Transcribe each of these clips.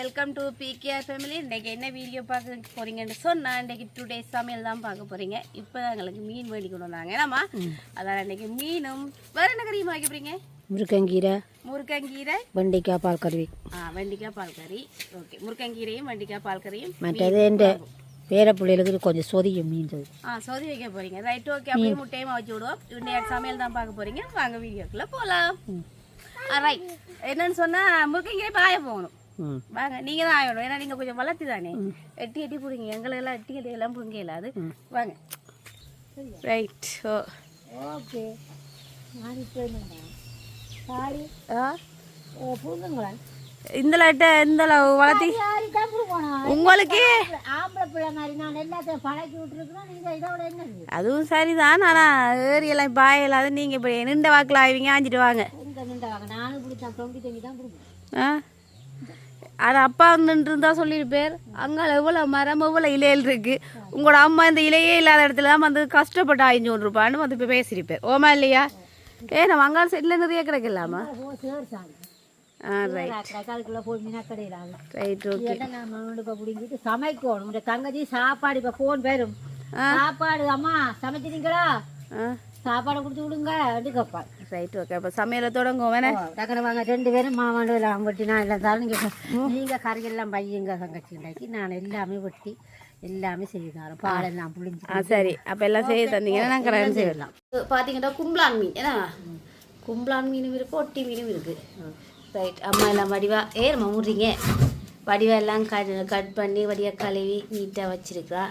Welcome to PKR family இன்றைக்கி என்ன video பார்க்க போகிறீங்கன்னு சொன்னால் இன்றைக்கி டூ டேஸ் சமையல் தான் பார்க்க போகிறீங்க இப்போ எங்களுக்கு மீன் வேண்டி கொண்டு வந்தாங்க. ஏன்னாம்மா அதான் இன்றைக்கி மீனும் வேறு என்ன கறியுமா வைக்க போகிறீங்க முருங்கங்கீரை முருங்கங்கீரை வெண்டைக்காய் பால் கருவி ஆ வெண்டிக்காய் பால் கறி. ஓகே முருங்கங்கீரையும் வெண்டிக்காய் பால் கறியும் மற்றது எந்த பேர பிள்ளைகளுக்கு கொஞ்சம் சொதியும் மீன் சொதி. ஆ சொதி வைக்க போகிறீங்க ரைட் ஓகே அப்படியே முட்டையுமா வச்சு விடுவோம். இன்றைய சமையல் தான் பார்க்க போகிறீங்க வாங்க வீடியோக்குள்ளே போகலாம் ஆ ரைட் என்னன்னு சொன்னால் முருங்கங்கீரை பாய போகணும். வாங்க நீங்க தான் ஆகணும். ஏன்னா நீங்க கொஞ்சம் வளர்த்து தானே எட்டி எட்டி பிடிங்க. எங்களை எல்லாம் எட்டி எட்டி எல்லாம் பிடிங்க இல்லாது வாங்க. Right oh. ஓகே. இந்த லைட்டை இந்த வளர்த்தி. உங்களுக்கு? அதுவும் சரிதான். ஆனால் ஏரியெல்லாம் பாய இல்லாத நீங்கள் இப்படி நின்ற வாக்கில் ஆய்வீங்க ஆஞ்சிட்டு வாங்க. அது அப்பா நின்று இருந்தா சொல்லியிருப்பேர் அங்கே எவ்வளோ மரம் எவ்வளோ இலையில் இருக்கு. உங்களோட அம்மா இந்த இலையே இல்லாத இடத்துல தான் வந்து கஷ்டப்பட்டு ஆயிஞ்சு கொண்டிருப்பான்னு வந்து இப்போ பேசியிருப்பேர் ஓமா இல்லையா? ஏ நம்ம அங்காள் சைடில் நிறைய கிடைக்கலாமா ஆ ரைட் ரைட் ஓகே சமைக்கணும். தங்கச்சி சாப்பாடு இப்போ ஃபோன் பேரும் சாப்பாடு அம்மா சமைச்சிட்டீங்களா? சாப்பாடு கொடுத்து விடுங்க கேட்பாள் ரைட் ஓகே அப்போ சமையலை தொடங்குவோம். வேணே டக்குனு வாங்க. ரெண்டு பேரும் மாமாண்டு எல்லாம் வெட்டி நான் எல்லாம் நீங்கள் கறியெல்லாம் பையங்க தங்கச்சி உண்டாக்கி நான் எல்லாமே வெட்டி எல்லாமே செய்து தரோம் பாலெல்லாம் புளிஞ்சு ஆ சரி. அப்போ எல்லாம் செய்ய தந்தீங்கன்னா நாங்கள் கடன் செய்யலாம். பார்த்தீங்கன்னா கும்பலான் மீன். ஏன்னா கும்பலான் மீனும் இருக்குது ஒட்டி மீனும் இருக்குது ரைட் அம்மா எல்லாம் வடிவா ஏ நம்ம முறிங்க வடிவா எல்லாம் கட் கட் பண்ணி வடிவா கழுவி நீட்டாக வச்சிருக்கா.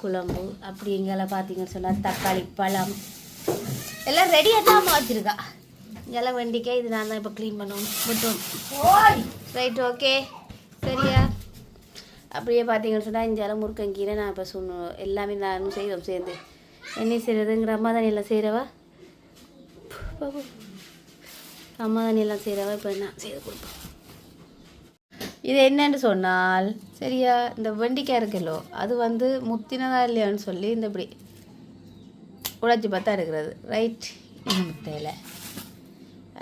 குழம்பு அப்படி இங்கெல்லாம் பார்த்தீங்கன்னு சொன்னால் தக்காளி பழம் எல்லாம் ரெடியாக தான் வச்சிருக்கா இங்கெல்லாம் வெண்டிக்காய் இது நான் தான் இப்போ க்ளீன் பண்ணணும் விட்டோம். ரைட் ஓகே சரியா? அப்படியே பார்த்தீங்கன்னு சொன்னால் இஞ்சால முருக்கங்கீரை நான் இப்போ சொன்ன எல்லாமே நானும் செய்வோம் சேர்ந்து என்ன செய்கிறதுங்கிற அம்மா தானே எல்லாம் செய்கிறவா அம்மா தானே எல்லாம் செய்கிறவா இப்போ நான் செய்து கொடுப்போம் இது என்னன்னு சொன்னால் சரியா? இந்த வெண்டிக்காய் இருக்குல்லோ அது வந்து முத்தினதா இல்லையான்னு சொல்லி இந்த இப்படி உடைச்சி பார்த்தா இருக்கிறது. ரைட் இது முத்தையில்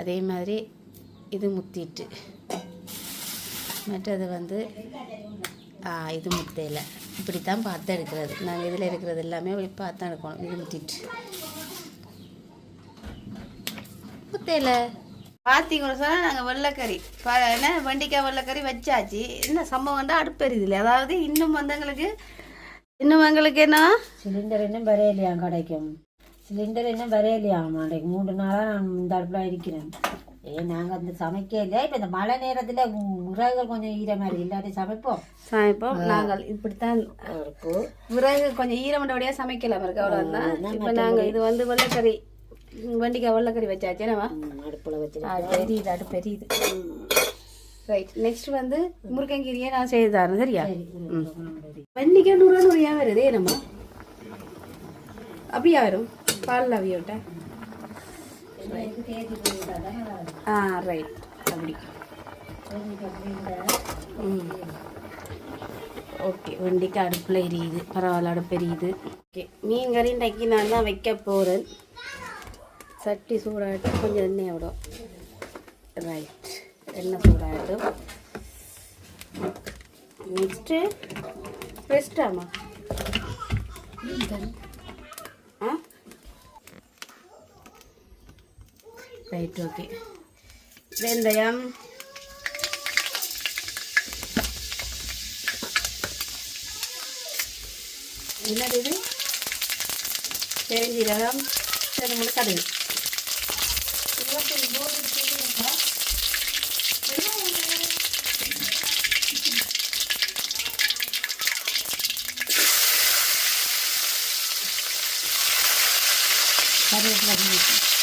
அதே மாதிரி இது முத்திட்டு. மற்றது வந்து ஆ, இது முத்தையில் இப்படி தான் பார்த்து எடுக்கிறது. நாங்கள் இதில் இருக்கிறது எல்லாமே பார்த்து தான் எடுக்கணும். இது முத்திட்டு. முத்தையில் பார்த்தீங்கன்னு சொன்னால் நாங்கள் வெள்ளைக்கறி. ப என்ன வெண்டிக்காய் வெள்ளைக்கறி வச்சாச்சு. என்ன சம்பவம் வந்து அடுப்பெரியுதில்லை அதாவது இன்னும் வந்து எங்களுக்கு இன்னும் எங்களுக்கு என்ன? சிலிண்டர் இன்னும் வரையலையா கிடைக்கும்? சிலிண்டர் இன்னும் வரையலையா? மாட்டேங்க மூன்று நாளாக நான் இந்த அடுப்பில் இருக்கிறேன். ஏ நாங்கள் அந்த சமைக்க இல்லை. இப்போ இந்த மழை நேரத்தில் உறவுகள் கொஞ்சம் ஈரமாக இல்லாட்டி சமைப்போம்? சமைப்போம். நாங்கள் இப்படித்தான் இருக்கு விறகு கொஞ்சம் ஈரமண்டபடியாக சமைக்கலாம் இருக்கு அவ்வளோதான் இப்போ நாங்கள் இது வந்து வெள்ளைக்கறி வெண்டிக்காய் வெள்ளைக்கறி வச்சாச்சு. என்னவா? அடுப்பில் வச்சு பெரியுது அது பெரியுது ரைட் நெக்ஸ்ட் வந்து முருங்கங்கீரியை நான் செய்து தரேன். சரியா? வெண்டிக்காய் நூறு நூறு ஏன் வருது? ஏனம்மா அப்படியா வரும்? பாலில் அவிய விட்டேன் ஆ ரைட் அப்படி ம் ஓகே வண்டிக்கு அடுப்பில் எரியுது பரவாயில்ல அடுப்பு எரியுது ஓகே மீன் கறி இன்றைக்கி நான் தான் வைக்க போகிறேன் சட்டி சூடாகட்டும் கொஞ்சம் எண்ணெய் விடும் ரைட் எண்ணெய் சூடாகட்டும் நெக்ஸ்ட்டு ரெஸ்டாமா ஆ ரைட் ஓகே வெந்தயம் என்னது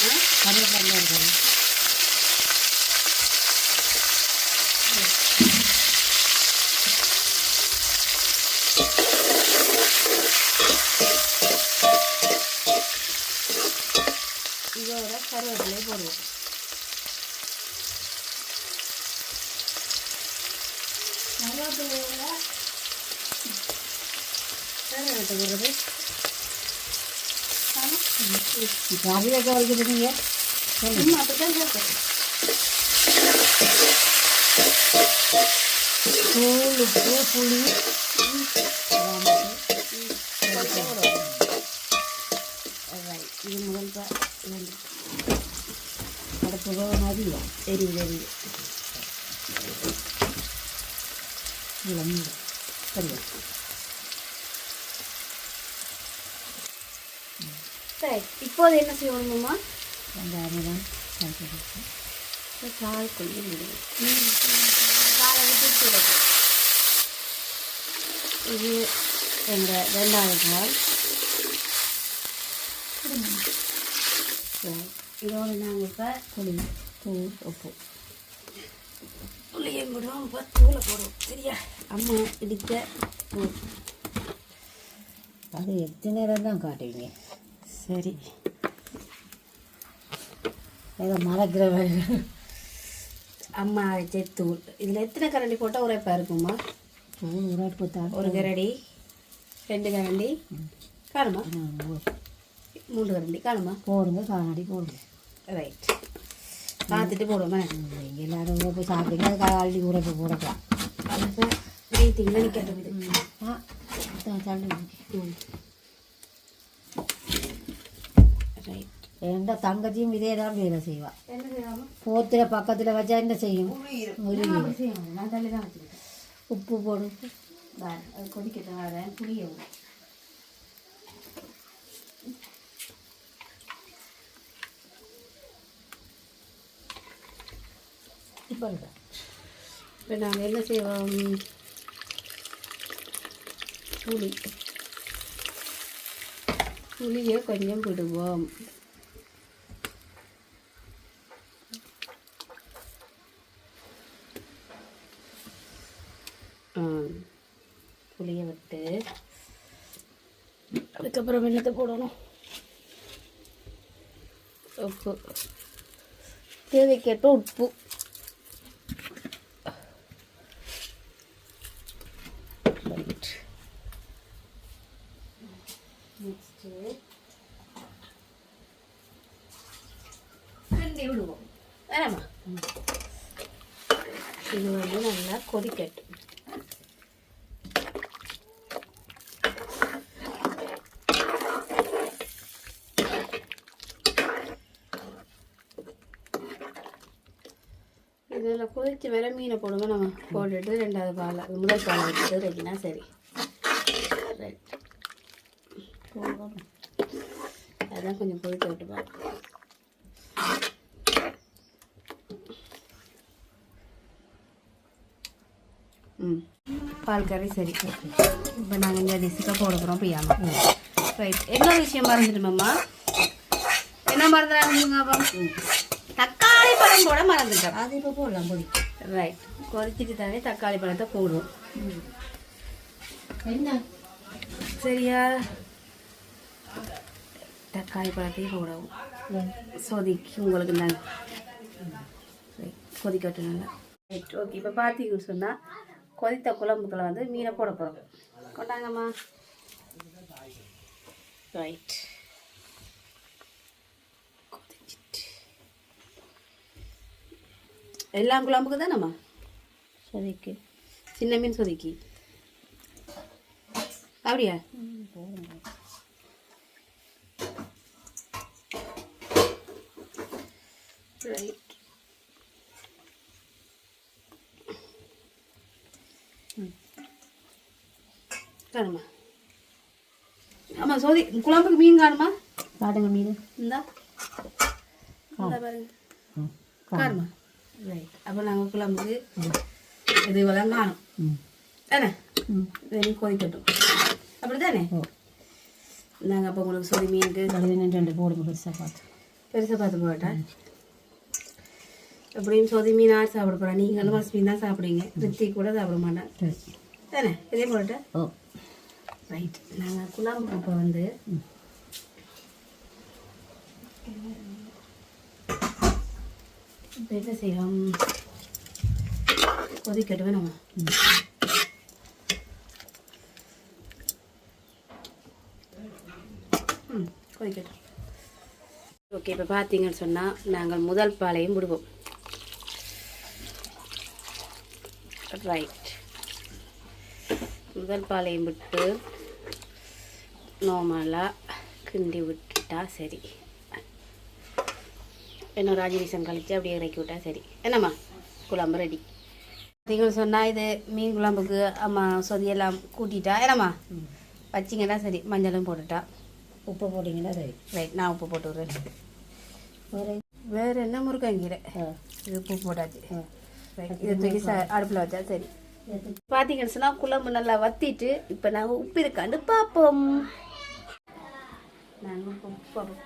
இது பெருஞ்சீரகம் ரெண்டு மூணு கடுகு கருவேப்பிலை கருவேப்பிலை இருக்கும் இதோட கறிவேப்பிலை வைக்கிறது நீங்கள் சும்மா அப்படிதான் சேர்ப்பேன் தூள் உப்பு புளி Alright. இது முதல் பா இது அடுப்பு மதியா எரியுது எரியுது இதில் மூடு சரியா சரி இப்போது என்ன செய்யணுமாம்மா வெங்காயம் கால் கொஞ்சம் முடியும் காலை விட்டு சுடணும். இது எங்கள் ரெண்டாவது கால். இதோட நாங்கள் இப்போ புளி தூள் உப்பு புளியை விடுவோம் இப்போ தூளை போடுவோம். சரியா? அம்மா இடித்த தூள். அது எத்தனை நேரம் தான் காட்டுவீங்க? சரி. ஏதோ மறக்கிற அம்மா அரைச்ச தூள் இதில் எத்தனை கரண்டி போட்டால் உரைப்பாக இருக்குமா உரைப்பு தான் ஒரு கரண்டி ரெண்டு கரண்டி. காணுமா? மூணு. கரண்டி. காணுமா? போடுங்க காணாடி போடுங்க. ரைட் பார்த்துட்டு போடுவோமா? எல்லாரும் உரைப்பு சாப்பிடுங்க அள்ளி உரைப்பு போடலாம் வெயிட்டிங் நினைக்கட்டும் இது. ரைட் எந்த தங்கச்சியும் இதே தான் வேலை செய்வா என்ன செய்யலாமா போத்துல பக்கத்தில் வச்சா என்ன செய்யும் உப்பு போடு கொதிக்கட்டும் புளியவும் இப்போ நாங்கள் என்ன செய்வோம் புளி புளியை கொஞ்சம் விடுவோம் புளியை விட்டு அதுக்கப்புறம் என்னத்தை போடணும்? உப்பு. தேவைக்கேற்ப உப்பு. நெக்ஸ்ட்டு கிண்டி விடுவோம் வேணாமா? இது வந்து நல்லா கொதிக்கட்டும் இதில் கொதிச்சு வேற மீனை போடுங்க. நம்ம போட்டுட்டு ரெண்டாவது பாலை முதல் பாலை வச்சுட்டு வைக்கினா சரி. ரைட் அதான் கொஞ்சம் கொதிக்க விட்டு பாரு ம். பால் கறி சரி. இப்போ நாங்கள் இந்த டிஷ்ஷுக்காக போட போகிறோம் பியாமா ரைட் என்ன விஷயம் மறந்துட்டோம்மா என்ன மறந்துடாங்க தக்காளி பழம் போட மறந்துட்டோம். அது இப்போ போடலாம் பொடி. ரைட் கொதிச்சிட்டு தானே தக்காளி பழத்தை போடுவோம் என்ன? சரியா? தக்காளி பழத்தையும் போடவும். சொதிக்கு உங்களுக்கு நான் கொதிக்கட்டும் நல்லா. ரைட் ஓகே இப்போ பார்த்தீங்கன்னு சொன்னால் கொதித்த குழம்புக்குள்ள வந்து மீனை போட போகிறோம் கொண்டாங்கம்மா. ரைட் எல்லா குழம்புக்கு தானம்மா? சொதிக்கு. சின்ன மீன் சொதிக்கி. அப்படியா ரைட் காணுமா ஆமாம் சோதி குழம்புக்கு மீன் காணுமா? காட்டுங்க மீன். இந்தா. பாருங்க. காணுமா ரைட் அப்போ நாங்கள் குழம்புக்கு இது இவ்வளோ காணும் தானே? ம். வெறும் கொதிக்கட்டும் அப்படி தானே ஓ. நாங்கள் அப்போ உங்களுக்கு சொல்லி மீனுக்கு கழுவின ரெண்டு போடுங்க பெருசாக பார்த்து. பெருசாக பார்த்து போட்டேன் எப்படியும் சொதி மீன் ஆறு சாப்பிட போகிறேன் நீங்களும் மஸ் மீன் தான் சாப்பிடுவீங்க. ரித்தி கூட சாப்பிட மாட்டேன் தானே? இதே போட்டேன் ஓ. ரைட் நாங்கள் குழம்புக்கு இப்போ வந்து. இப்போ என்ன செய்யலாம்? கொதிக்கட்டு நம்ம கொதிக்கட்டும் ஓகே இப்போ பார்த்தீங்கன்னு சொன்னால் நாங்கள் முதல் பாலையும் விடுவோம். ரைட் முதல் பாலையும் விட்டு நார்மலாக கிண்டி விட்டுட்டா சரி. இன்னொரு அஞ்சு நிமிஷம் கழிச்சு அப்படியே இறக்கி விட்டா சரி. என்னம்மா? குழம்பு ரெடி நீங்கள் சொன்னால் இது மீன் குழம்புக்கு அம்மா சொதியெல்லாம் கூட்டிட்டா. என்னம்மா? வச்சிங்கன்னா சரி. மஞ்சளும் போட்டுட்டா. உப்பு போட்டிங்கன்னா சரி. ரைட் நான் உப்பு போட்டு விட்றேன். வேறு வேறு என்ன முருங்கங்கீரை இது உப்பு போட்டாச்சு. இதை தூக்கி ச அடுப்பில் வச்சா சரி. பார்த்தீங்கன்னு சொன்னால் குழம்பு நல்லா வத்திட்டு இப்போ நாங்கள் உப்பு இருக்கான்னு பார்ப்போம் நாங்கள் உப்பு பார்ப்போம்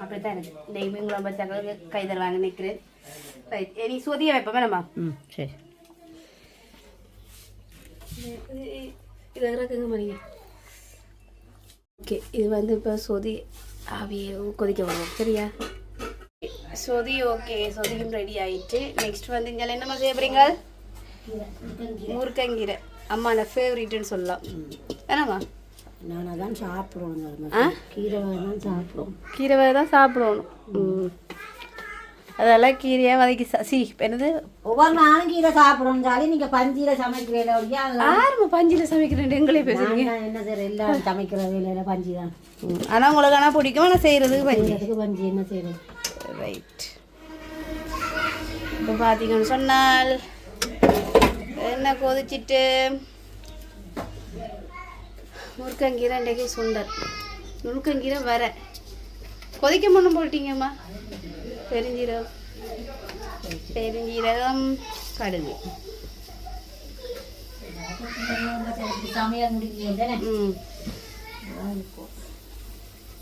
அப்படித்தான் எனக்கு. இந்த மீன் குழம்பு வச்சாக்க கை தருவாங்க நிற்கிறேன் ரைட் இனி சொதிய வைப்போம் வேணாமா ம் சரி. இது இறக்குங்க மணிங்க ஓகே இது வந்து இப்போ சொதி ஆவியை கொதிக்க விடுவோம். சரியா? சொதி ஓகே சொதியும் ரெடி ஆயிட்டு நெக்ஸ்ட் வந்து இங்கே என்னம்மா செய்ய போறீங்க? முருக்கங்கீரை அம்மாவோட ஃபேவரட்னு சொல்லலாம். என்னம்மா நான் அதான் சாப்பிடுவோம் ஆ? கீரை தான் சாப்பிடுவோம். கீரை தான் சாப்பிடணும் அதெல்லாம் கீரையாக வதக்கி சா என்னது? ஒவ்வொரு நாளும் கீரை சாப்பிடுவோம் ஜாலி. நீங்கள் பஞ்சியில் சமைக்கிறீங்க ஒழியா ஆரம்ப பஞ்சில் சமைக்கிறேன் எங்களே பேசுறீங்க. என்ன செய்யற எல்லாம் சமைக்கிற வேலையில பஞ்சு தான் ஆனால் உங்களுக்கு ஆனால் பிடிக்கும்? ஆனால் செய்கிறதுக்கு பஞ்சு? அதுக்கு பஞ்சு என்ன செய்யறது? ரைட் இப்போ பார்த்தீங்கன்னு சொன்னால் என்ன கொதிச்சிட்டு முருக்கங்கீரை இன்றைக்கு சுண்டல். முருக்கங்கீரை வர. கொதிக்க மட்டும் போட்டீங்கம்மா பெருஞ்சீரகம். பெருஞ்சீரகம் கடுகு.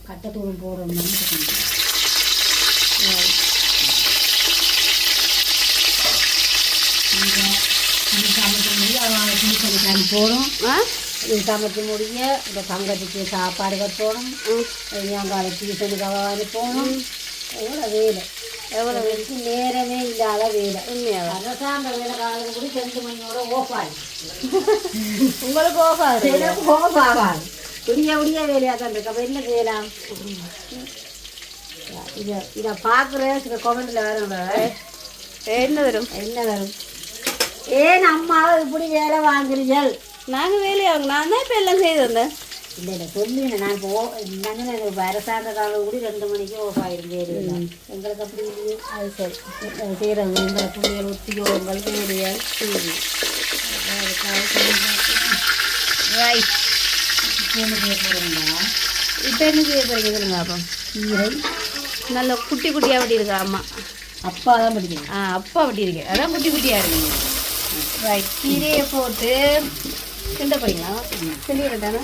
கட்டத்தூரம் போடுறோம். சமைக்க சமைச்சு முடிய இந்த தங்கத்துக்கு சாப்பாடு கட்டணும் எங்கால டியூஷனுக்கு பகவானு போகணும் எவ்வளோ வேலை எவ்வளோ வேலைக்கு நேரமே இல்லாத வேலை உண்மையாக அரசாங்க வேலை காலம் கூட ரெண்டு மணியோட ஓஃப் ஆகி உங்களுக்கு ஓஃப் ஆகுது எனக்கு ஓஃப் ஆகாது விடிய விடிய வேலையாக தான் இருக்கு அப்போ என்ன செய்யலாம் இதை இதை பார்க்குற சில கொமெண்டில் வரும் என்ன வரும் என்ன வரும் ஏன் அம்மாவை இப்படி வேலை வாங்குறீர்கள் நாங்கள் வேலையாகும் நான் தான் இப்போ எல்லாம் செய்து வந்தேன். இல்லை இல்லை சொல்லுங்க நான் இப்போ நாங்கள் அரசாங்க காலம் கூட ரெண்டு மணிக்கு ஓஃப் ஆயிரும் வேறு எங்களுக்கு அப்படி இல்லையே அது சரி. செய்கிறவங்க எங்களை பிள்ளைகள் உத்தியோகங்கள் வேலைகள் ரைட் என்ன செய்ய போகிறோம்னா இப்போ என்ன செய்ய போறீங்க சொல்லுங்க அப்போ. கீரை. நல்ல குட்டி குட்டியாக அப்படி இருக்கா அம்மா. அப்பா தான் படிக்கணும் ஆ அப்பா அப்படி இருக்கு அதான் குட்டி குட்டியாக இருக்கீங்க ரைட் கீரையை போட்டு கிண்ட போறீங்களா? கிண்டி விட்டானா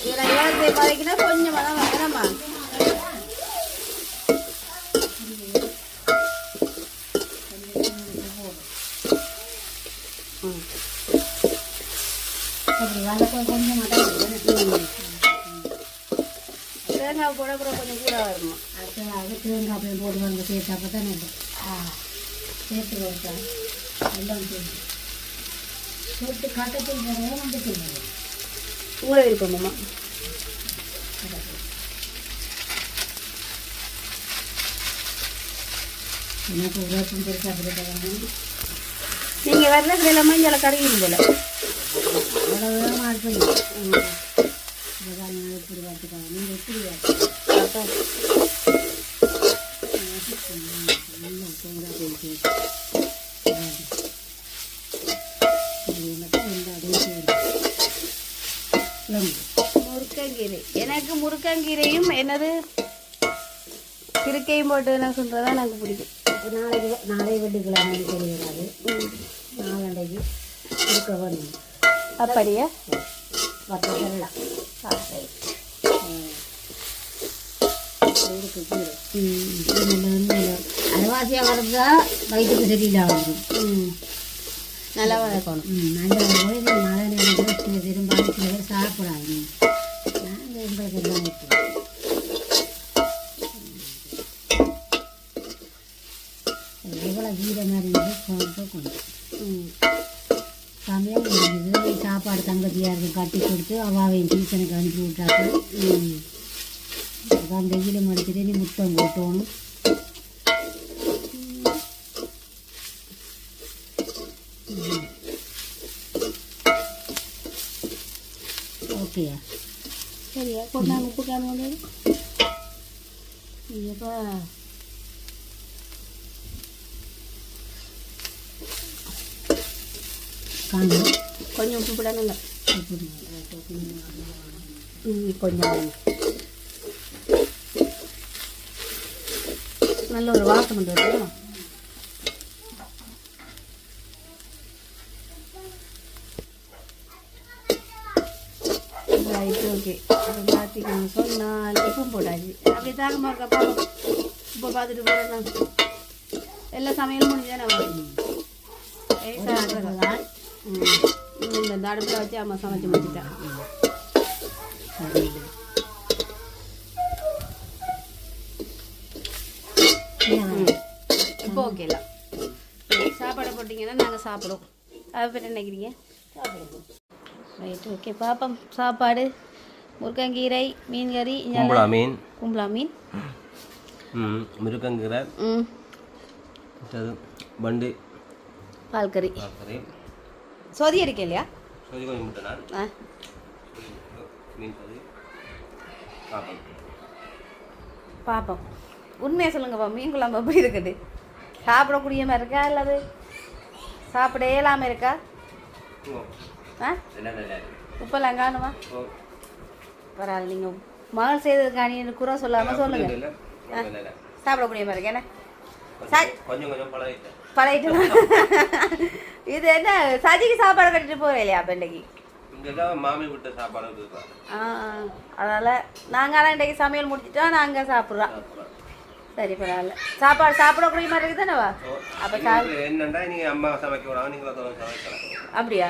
இதில் எவ்வளோ பாதிக்கினா கொஞ்சமாக தான் வேணாமா கொஞ்சம் தேங்காய் போட கூட கொஞ்சம் கூட அது தேங்காய் போடுவாங்க சேர்த்து அப்போ தானே சேர்த்து வைத்தா எல்லாம் சேர்த்து சேர்த்து கட்டத்தில் போடுவோம் வந்து செய்யணும் உங்களை விருப்பமாம்மா எனக்கு உழைப்பும் பெருசாக கொடுக்குறாங்க நீங்கள் வரல சில மஞ்சள் கரையும் போல. எப்படி பார்த்துக்காங்க நீங்கள் எப்படி பார்த்து முருக்கங்கீரை எனக்கு முருக்கங்கீரையும் என்னது? திருக்கையும் போட்டு என்ன சொல்கிறதா எனக்கு பிடிக்கும். நாளைக்கு நாளை வெள்ளிக்கிழமை தெரியாது. நாளண்டைக்கு இருக்க வேணும். அப்படியா? உண்மையில அரைவாசியாக வரதா வயிற்றுக்கு சரியில்லாம வரும் ம். நல்லா வதக்கணும். ம், நல்ல சில பேர் சாப்பிடாது நாங்கள் வெங்காயத்தில் எவ்வளோ வீரமாக இருந்தது இருந்து கொஞ்சம் சமையல் முடிஞ்சது சாப்பாடு சாப்பாடு தங்கச்சியாருக்கு கட்டி கொடுத்து அவாவையும் டியூஷனுக்கு அனுப்பி விட்டாக்கு அதான் வெயிலும் அடிச்சுட்டு நீ முத்தம் கொட்டணும் ஓகேயா கொண்டாங்க உப்பு காணும் ஐயப்பா காங்க கொஞ்சம் உப்பு போடணுங்க ம் கொஞ்சம் நல்ல ஒரு வாசம் வந்து ஓகே அப்போ பார்த்திக்கணும் சொன்னால் உப்பும் போட்டாச்சு அப்படி தாகமாக இருக்கா பாப்போம் உப்பை பார்த்துட்டு போகிறேன் எல்லா சமையலும் முடிஞ்சானே ம் இந்த அடுப்பில் வச்சு அம்மா சமைச்சு முடிச்சிட்டேன் இப்போ ஓகேல சாப்பாடை போட்டிங்கன்னா நாங்கள் சாப்பிடுவோம் அதை பற்றி நினைக்கிறீங்க ரைட் ஓகே பாப்போம் சாப்பாடு முருங்கங்கீரை மீன் கறி கும்பலா மீன். கும்பலா மீன். ம் மிருக்கங்கீரை ம். மற்றது வண்டு. பால் கறி சொதி இருக்கே இல்லையா? சொல்லி கொஞ்சம் முட்டை மீன் கறி சாப்பாடு பார்ப்போம் உண்மையாக சொல்லுங்கப்பா மீன் குழம்பு எப்படி இருக்குது? சாப்பிடக்கூடிய மாதிரி இருக்கா இல்லாது? சாப்பிட இயலாமல் இருக்கா? ஆ? உப்பெல்லாம் காணுமா? பரவாயில்ல நீங்கள் மகள் குறை சொல்லாமல் சொல்லுங்கள் இல்லை. இல்லை இல்லை சாப்பிடக்கூடிய மாதிரி இருக்கு என்ன? பழகிட்டு இது என்ன சதிக்கு சாப்பாடு கட்டிட்டு போகிறேன் இல்லையா அப்போ இன்றைக்கி மாமி விட்ட சாப்பாடு அதனால் நாங்கள் ஆனால் இன்றைக்கி சமையல் முடிச்சிட்டோம் நாங்கள் சாப்பிட்றோம். சரி பரவாயில்ல. சாப்பாடு சாப்பிடக்கூடிய மாதிரி இருக்குது தானேவா? அப்போ என்னண்டா நீ அம்மா சமைக்க விடாம நீங்களும் சமைக்கலாம் அப்படியா?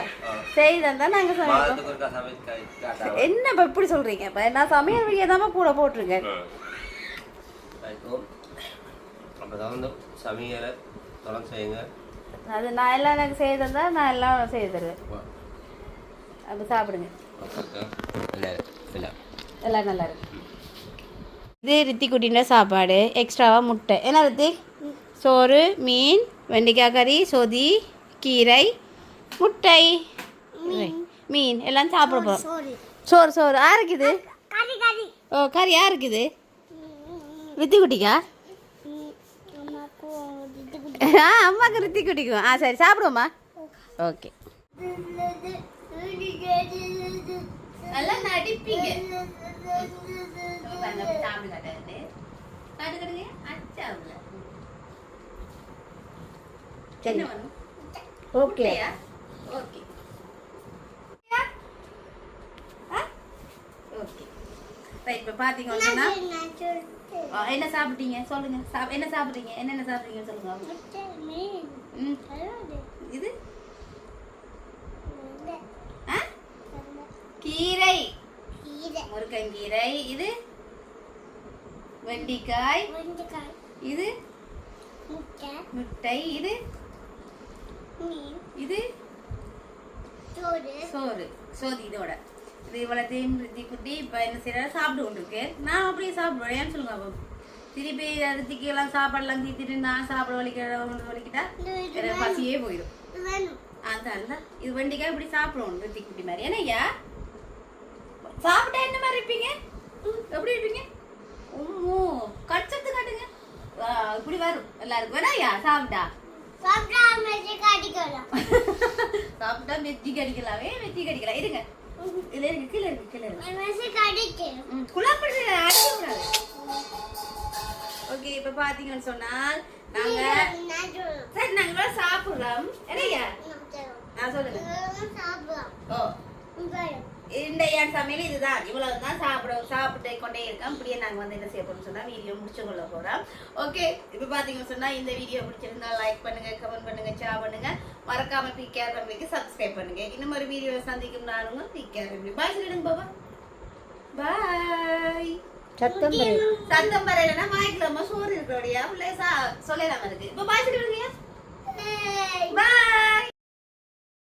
செய்தான் தான் நாங்கள் சமைப்போம். என்ன இப்போ இப்படி சொல்கிறீங்க இப்போ நான் சமையல் வீடியோ தான் கூட போட்டிருக்கேன். அப்போ தான் சமையலை தொடர்ந்து செய்யுங்க. அது நான் எல்லாம் எனக்கு செய்ய தந்தா நான் எல்லாம் செய்து தருவேன். அப்போ சாப்பிடுங்க. எல்லாம் நல்லா இருக்கு. இது ரித்தி குட்டின சாப்பாடு எக்ஸ்ட்ராவாக முட்டை. என்ன ரித்தி? சோறு மீன் வெண்டைக்காய் கறி சொதி கீரை முட்டை. மீன். எல்லாம் சாப்பிட போகிறோம் சோறு சோறு யாருக்கு இது ஓ கறி. யாருக்கு இது ரித்தி குட்டிக்கா ஆ அம்மாக்கு ரித்தி குட்டிக்கும் ஆ சரி சாப்பிடுவோம்மா. ஓகே. நல்லா நடிப்பீங்க. சரி. சரி ஓகே. ஓகே. ஓகே. ரைட் இப்போ பார்த்தீங்கன்னா என்ன சாப்பிட்டீங்க? சொல்லுங்க. சாப் என்ன சாப்பிட்றீங்க என்னென்ன சாப்பிட்றீங்க சொல்லுங்க. இது? ஆ? கீரை. முருங்கங்கீரை இது? வெண்டிக்காய். இது? முட்டை. இது? இது? சோறு. சோறு. இதோட. இது இவ்வளோத்தையும் ரித்தி குட்டி இப்போ என்ன செய்யறாரு சாப்பிட்டு கொண்டிருக்கு நான் அப்படியே சாப்பிடுவேன். ஏன்னு சொல்லுங்க அப்போ? திருப்பி ரித்திக்கு எல்லாம் சாப்பாடுலாம் தீத்திட்டு நான் சாப்பிட வலிக்கிற வலிக்கிட்டா? எனக்கு பசியே போயிடும் அதான் இது வெண்டிக்காய் இப்படி சாப்பிடுவோம் ரித்தி குட்டி மாதிரி. ஏன்னா சாப்பிட்டா என்ன மாதிரி இருப்பீங்க? எப்படி இருப்பீங்க? உம்மோ கச்சத்து காட்டுங்க. இப்படி வரும். எல்லாருக்கும் வேணாயா சாப்பிட்டா? சாப்பிட்டா மெத்தி கடிக்கலாம். ஏன் மெத்தி கடிக்கலாம்? இருங்க. இதுல இருக்கு கீழே இருக்கு கீழே இருக்கு. ம், குழப்படி அடிக்கக்கூடாது ஓகே இப்ப பாத்தீங்கன்னு சொன்னால் நாங்க சரி நாங்க சாப்பிடுறோம் என்னையா நான் சொல்லுங்க. ஓ. இந்த என் சமையல் இதுதான். இவ்வளவு தான் சாப்பிட சாப்பிட்டு கொண்டே இருக்கோம் இப்படியே நாங்கள் வந்து என்ன செய்ய போறோம்னு சொன்னா வீடியோ முடிச்சு கொள்ள போறோம். ஓகே இப்போ பார்த்தீங்கன்னு சொன்னா இந்த வீடியோ பிடிச்சிருந்தா லைக் பண்ணுங்க கமெண்ட் பண்ணுங்க ஷேர் பண்ணுங்க. மறக்காம பி கேர் ஃபேமிலிக்கு சப்ஸ்கிரைப் பண்ணுங்க. இன்னும் ஒரு வீடியோவை சந்திக்கும் நானுங்க பி கேர் ஃபேமிலி பாய் சொல்லிடுங்க பாபா. பாய் சத்தம் பெரிய சத்தம் வரையிலன்னா வாய்க்கலாமா சோறு இருக்கிறோடையா பிள்ளை சா சொல்லலாமா இருக்கு இப்போ பாய் சொல்லிடுங்க